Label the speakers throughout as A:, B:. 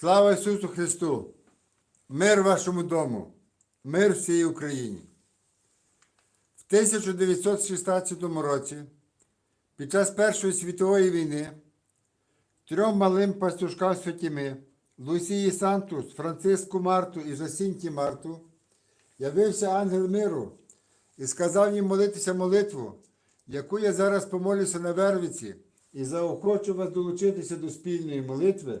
A: Слава Ісусу Христу! Мир вашому дому, мир всій Україні. В 1916 році, під час Першої світової війни, трьом малим пастушкам Святіми Лусії Сантус, Франциску Марту і Жасінті Марту явився ангел миру і сказав їм молитися молитву, яку я зараз помолюся на Вервиці, і заохочу вас долучитися до спільної молитви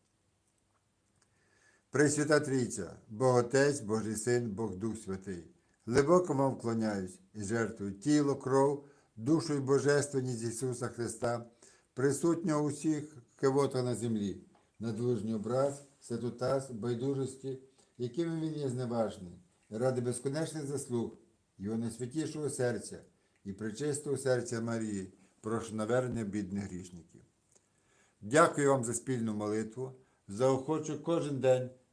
A: Пресвята Трійця, Бог Отець, Божий Син, Бог Дух Святий, глибоко вам вклоняюсь і жертвую тіло, кров, душу і божественність Ісуса Христа, присутнього усіх кивота на землі, надлужній образ, святотаз, байдужості, якими він є зневажний, ради безконечних заслуг, Його найсвятішого серця і причистого серця Марії, прошу навернення бідних грішників. Дякую вам за спільну молитву. Заохочу кожен день